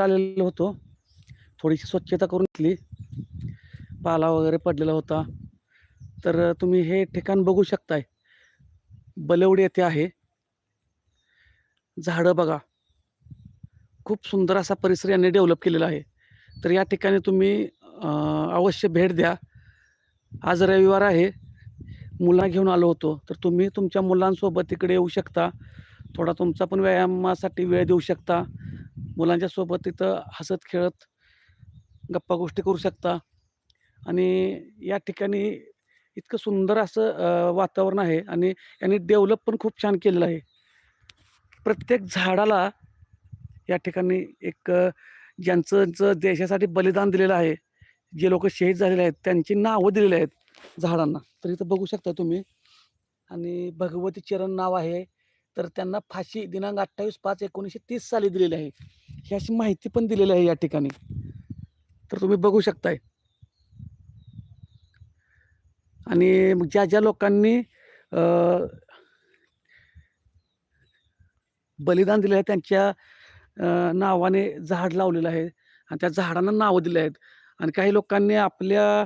आलेलो होतो. थोडीशी स्वच्छता करून घेतली. पाला वगैरे पडलेला होता. तर तुम्ही हे ठिकाण बघू शकताय. बलवडी येथे आहे. झाडं बघा. खूप सुंदर असा परिसर यांनी डेव्हलप केलेला आहे. तर या ठिकाणी तुम्ही अवश्य भेट द्या. आज रविवार आहे. मुला घेऊन आलो होतो. तर तुम्ही तुमच्या मुलांसोबत इकडे येऊ शकता. थोडा तुमचा पण व्यायामासाठी वेळ देऊ शकता. मुलांच्या सोबत तिथं हसत खेळत गप्पा गोष्टी करू शकता. आणि या ठिकाणी इतकं सुंदर असं वातावरण आहे आणि यांनी डेव्हलप पण खूप छान केलेलं आहे. प्रत्येक झाडाला या ठिकाणी एक ज्यांचं ज्यांचं देशासाठी बलिदान दिलेलं आहे जे लोक शहीद झालेले आहेत त्यांची नावं दिलेली आहेत झाडांना. तर इथं बघू शकता तुम्ही. आणि भगवती चरण नाव आहे. तर त्यांना फाशी दिनांक अठ्ठावीस पाच एकोणीसशे तीस साली दिलेली आहे. ही अशी माहिती पण दिलेली आहे या ठिकाणी. तर तुम्ही बघू शकताय. आणि मग ज्या ज्या लोकांनी बलिदान दिलं आहे त्यांच्या नावाने झाड लावलेलं आहे. आणि त्या झाडांना नावं दिली आहेत. आणि काही लोकांनी आपल्या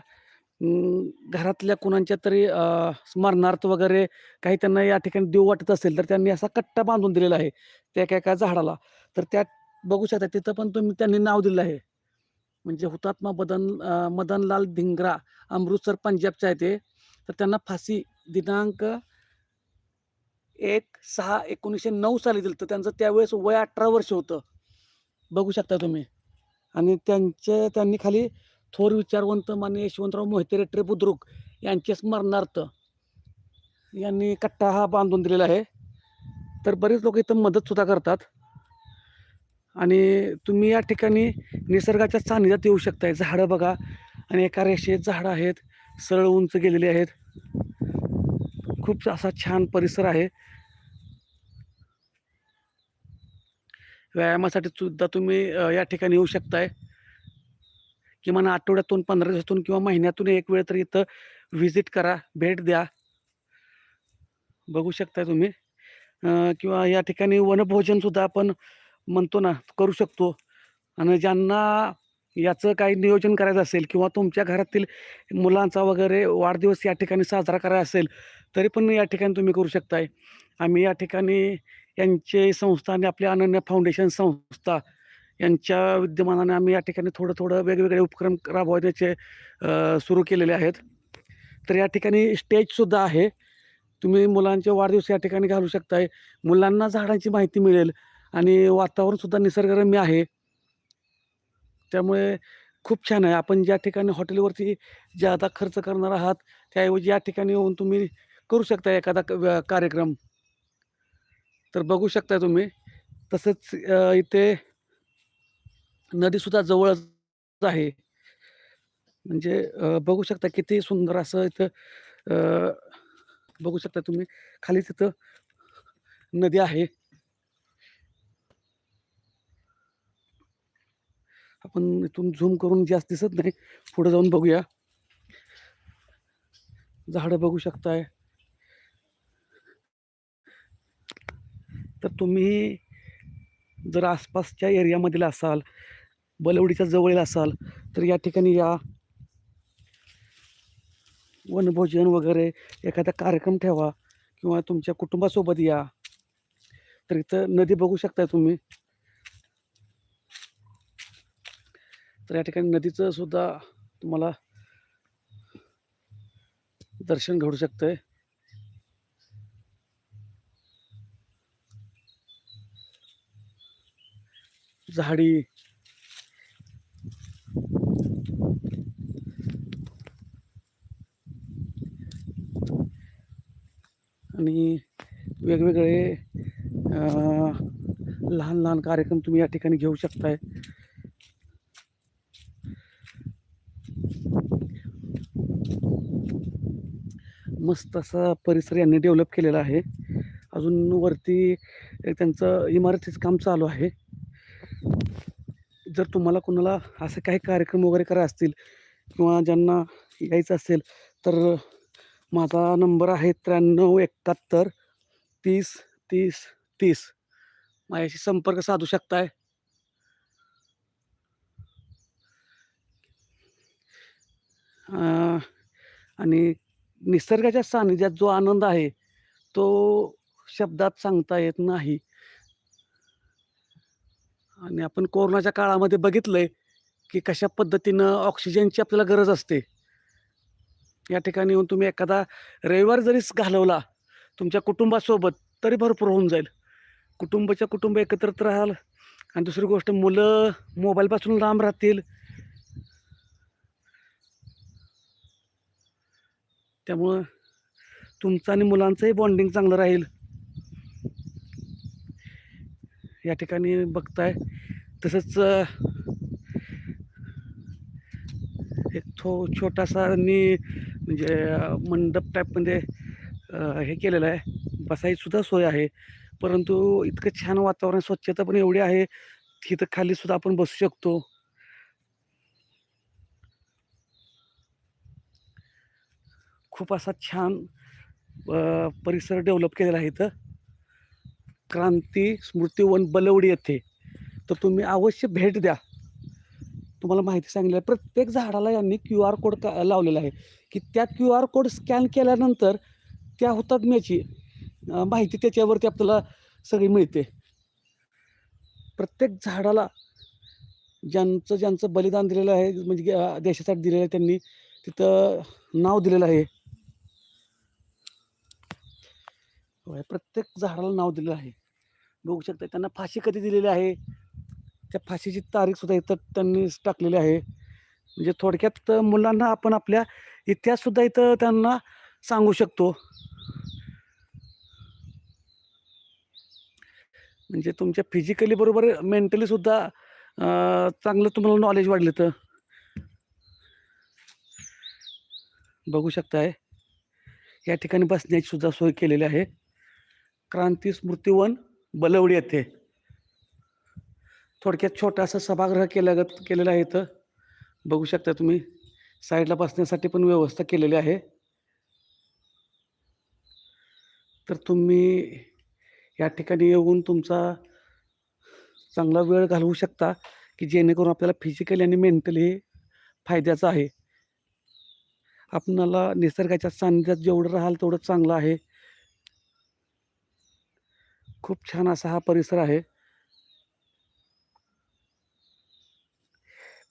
अं, घरातल्या कुणाच्या तरी अ, स्मरणार्थ वगैरे काही त्यांना या ठिकाणी देऊ वाटत असेल तर त्यांनी असा कट्टा बांधून दिलेला आहे त्या एका एका झाडाला. तर त्यात बघू शकता तिथं पण तुम्ही त्यांनी नाव दिलं आहे. म्हणजे हुतात्मा बदन अ, मदनलाल धिंगरा अमृतसर पंजाबचं आहे ते. तर त्यांना फाशी दिनांक एक सहा एकोणीसशे नऊ साली दिलं तर त्यांचं त्यावेळेस वय अठरा वर्ष होतं. बघू शकता तुम्ही. आणि त्यांचे त्यांनी खाली थोर विचारवंत मान्य यशवंतराव मोहिते रेट्रे बुद्रुक यांच्या स्मरणार्थ यांनी कट्टा हा बांधून दिलेला आहे. तर बरेच लोक इथं मदतसुद्धा करतात. आणि तुम्ही या ठिकाणी निसर्गाच्या सानिध्यात येऊ शकताय. झाडं बघा. आणि एका रेषेत झाडं आहेत. सरळ उंच गेलेली आहेत. खूप असा छान परिसर आहे. व्यायामासाठी सुद्धा तुम्ही या ठिकाणी येऊ शकताय. किमान आठवड्यातून पंधरा दिवसातून किंवा महिन्यातून एक वेळ तरी इथं व्हिजिट करा भेट द्या. बघू शकताय तुम्ही. किंवा या ठिकाणी वनभोजनसुद्धा आपण म्हणतो ना करू शकतो. आणि ज्यांना याचं काही नियोजन करायचं असेल किंवा तुमच्या घरातील मुलांचा वगैरे वाढदिवस या ठिकाणी साजरा करायचा असेल तरी पण या ठिकाणी तुम्ही करू शकताय. आम्ही या ठिकाणी यांचे संस्था आणि आपली अनन्य फाउंडेशन संस्था यांच्या विद्यमानाने आम्ही या ठिकाणी थोडं थोडं वेगवेगळे उपक्रम राबवण्याचे सुरू केलेले आहेत. तर या ठिकाणी स्टेजसुद्धा आहे. तुम्ही मुलांचे वाढदिवस या ठिकाणी घालू शकताय. मुलांना झाडांची माहिती मिळेल आणि वातावरणसुद्धा निसर्गरम्य आहे. त्यामुळे खूप छान आहे. आपण ज्या ठिकाणी हॉटेलवरती ज्यादा खर्च करणार आहात त्याऐवजी या ठिकाणी येऊन तुम्ही करू शकता एखादा क- कार्यक्रम. तर बघू शकता तुम्ही. तसंच इथे नदीसुद्धा जवळच आहे. म्हणजे बघू शकता किती सुंदर असं इथं बघू शकता तुम्ही. खाली तिथं नदी आहे. आपण इथून झूम करून जास्त दिसत नाही. पुढे जाऊन बघूया. झाडं बघू शकताय. तर तुम्ही जर आसपासच्या एरियामधील असाल बलवडीच्या जवळील असाल तर या ठिकाणी या वनभोजन वगैरे एखादा कार्यक्रम ठेवा किंवा तुमच्या कुटुंबासोबत या. तर इथं नदी बघू शकताय तुम्ही. तर या ठिकाणी नदीचं सुद्धा तुम्हाला दर्शन घडू शकतंय. झाडी आणि वेगवेगळे अं, लहान कार्यक्रम तुम्ही या ठिकाणी घेऊ शकताय. मस्त असा परिसर यांनी डेव्हलप केलेला आहे. अजून वरती त्यांचं इमारतीचं काम चालू आहे. जर तुम्हाला कोणाला असे काही कार्यक्रम वगैरे करायचे असतील किंवा ज्यांना यायचं असेल तर माझा नंबर आहे त्र्याण्णव एकाहत्तर तीस तीस तीस. माझ्याशी संपर्क साधू शकताय? आणि निसर्गाच्या सानिध्यात जो आनंद आहे तो शब्दात सांगता येत नाही. आणि आपण कोरोनाच्या काळामध्ये बघितलंय की कशा पद्धतीनं ऑक्सिजनची आपल्याला गरज असते. या ठिकाणी येऊन तुम्ही एखादा रविवार जरी घालवला तुमच्या कुटुंबासोबत तरी भरपूर होऊन जाईल. कुटुंबाच्या कुटुंब एकत्रित राहाल आणि दुसरी गोष्ट मुलं मोबाईलपासून लांब राहतील. त्यामुळं तुमचं आणि मुलांचंही बॉन्डिंग चांगलं राहील. या ठिकाणी बघताय तसंच एक थो छोटासा नी म्हणजे मंडप टाईपमध्ये हे केलेलं आहे. बसायची सुद्धा सोय आहे. परंतु इतकं छान वातावरण, स्वच्छता पण एवढी आहे, तिथं खाली सुद्धा आपण बसू शकतो. खूप असा छान परिसर डेव्हलप केलेला आहे इथं. क्रांती स्मृतीवन बलवडी येथे. तर तुम्ही अवश्य भेट द्या. तुम्हाला माहिती सांगितली आहे. प्रत्येक झाडाला यांनी क्यू आर कोड का लावलेला आहे, की त्या क्यूआर कोड स्कॅन केल्यानंतर त्या हुतात्म्याची अ, माहिती त्याच्यावरती आपल्याला सगळी मिळते. प्रत्येक झाडाला ज्यांचं, ज्यांचं बलिदान दिलेलं आहे म्हणजे देशासाठी दिलेलं आहे त्यांनी तिथं नाव दिलेलं आहे. होय, प्रत्येक झाडाला नाव दिलेलं आहे. बघू शकता त्यांना फाशी कधी दिलेली आहे, त्या फाशीची तारीखसुद्धा इथं त्यांनीच टाकलेली आहे. म्हणजे थोडक्यात मुलांना आपण आपल्या इतिहाससुद्धा इथं त्यांना सांगू शकतो. म्हणजे तुमच्या फिजिकली बरोबर मेंटली सुद्धा चांगलं तुम्हाला नॉलेज वाढलं तर बघू शकताय. या ठिकाणी बसण्याची सुद्धा सोय केलेली आहे. क्रांती स्मृतिवन बलवडी येथे. थोडक्यात छोटासा सभागृह केल्यागत केलेला आहे इथं. बघू शकता तुम्ही. साईडला बसण्यासाठी पण व्यवस्था केलेली आहे. तर तुम्ही या ठिकाणी येऊन तुमचा चांगला वेळ घालवू शकता, की जेणेकरून आपल्याला फिजिकली आणि मेंटली फायद्याचं आहे. आपणाला निसर्गाच्या सान्निध्यात जेवढं राहाल तेवढं चांगलं आहे. खूप छान असा हा परिसर आहे.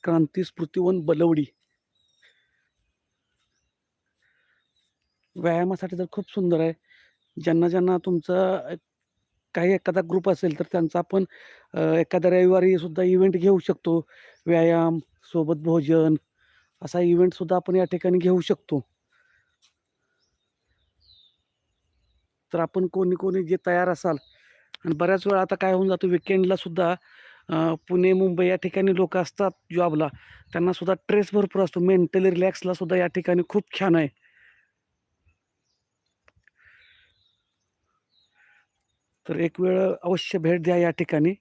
क्रांती स्मृतिवन बलवडी. व्यायामासाठी तर खूप सुंदर आहे. ज्यांना, ज्यांना तुमचा काही एखादा ग्रुप असेल तर त्यांचा आपण एखाद्या रविवारी सुद्धा इव्हेंट घेऊ शकतो. व्यायाम, सोबत भोजन असा इव्हेंट सुद्धा आपण या ठिकाणी घेऊ शकतो. तर आपण कोणी, कोणी जे तयार असाल आणि बऱ्याच वेळा आता काय होऊन जातं वीकेंडला सुद्धा पुणे, मुंबई या ठिकाणी लोक असतात जॉबला. त्यांना सुद्धा भरपूर असतो. मेंटली रिलॅक्सला सुद्धा या ठिकाणी खूप छान आहे. तर एक वेळ अवश्य भेट द्या या ठिकाणी.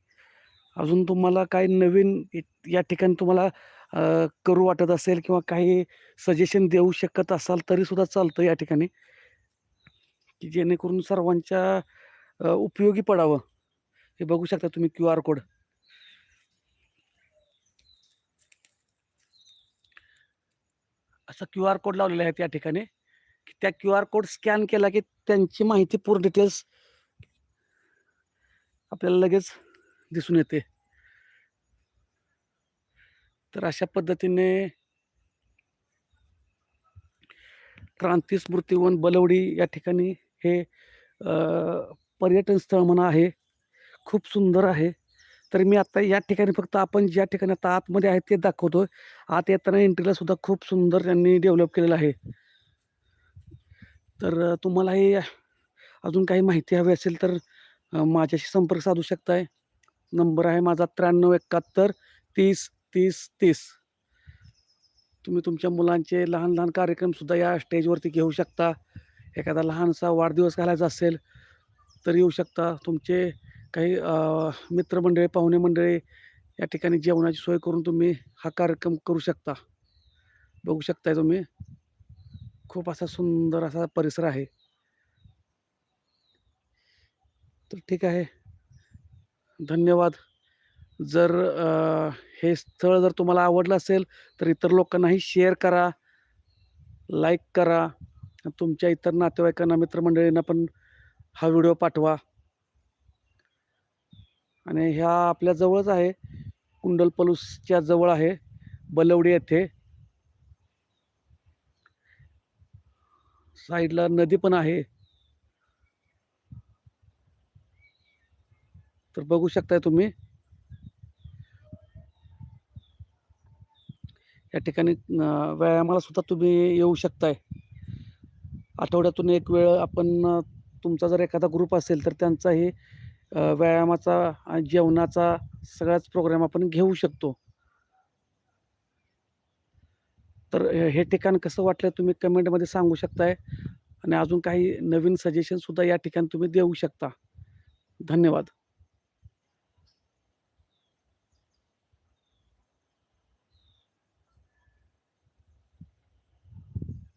अजून तुम्हाला काही नवीन या ठिकाणी तुम्हाला करू वाटत असेल किंवा काही सजेशन देऊ शकत असाल तरीसुद्धा चालतं या ठिकाणी. की जेणेकरून सर्वांच्या उपयोगी पडावं. हे बघू शकता तुम्ही क्यू आर कोड. असा क्यूआर कोड लावलेला आहे या ठिकाणी, की त्या क्यूआर कोड स्कॅन केला की त्यांची माहिती पूर्ण डिटेल्स आपल्याला लगेच दिसून येते. तर अशा पद्धतीने क्रांती स्मृतिवन बलवडी या ठिकाणी हे पर्यटन स्थळ म्हणा आहे. खूप सुंदर आहे. तर मी आता या ठिकाणी फक्त आपण ज्या ठिकाणी आता आतमध्ये आहे ते दाखवतो आत येताना एंट्रीला सुद्धा खूप सुंदर त्यांनी डेव्हलप केलेलं आहे. तर तुम्हालाही अजून काही माहिती हवी असेल तर माझ्याशी संपर्क साधू शकताय. नंबर आहे माझा 9371 30 30 30. तुम्ही तुमच्या मुलांचे लहान-लहान कार्यक्रमसुद्धा या स्टेजवरती घेऊ शकता. एखादा लहानसा वाढदिवस घालायचा असेल, तर येऊ शकता. तुमचे काही मित्रमंडळी, पाहुणे मंडळी या ठिकाणी जेवणाची सोय करून तुम्ही हा कार्यक्रम करू शकता. बघू शकताय तुम्ही. खूप असा सुंदर असा परिसर आहे. तर ठीक आहे. धन्यवाद. जर हे स्थळ जर तुम्हाला आवडलं असेल, तर इतर लोकांनाही शेअर करा. लाईक करा तुमच्या इतर नातेवाईकांना मित्रमंडळींना पण हा व्हिडिओ पाठवा आणि ह्या आपल्या जवळच आहे कुंडल पलूसच्या जवळ आहे बलवडी येथे साईडला नदी पण आहे तर बघू शकताय तुम्ही. या ठिकाणी व्यायामाला सुद्धा तुम्ही येऊ शकताय. आठवड्यातून एक वेळ आपण तुमचा जर एखादा ग्रुप असेल तर त्यांचाही व्यायामाचा आणि जेवणाचा सगळाच प्रोग्राम आपण घेऊ शकतो. तर हे ठिकाण कसं वाटलं तुम्ही कमेंटमध्ये सांगू शकताय. आणि अजून काही नवीन सजेशनसुद्धा या ठिकाणी तुम्ही देऊ शकता. धन्यवाद.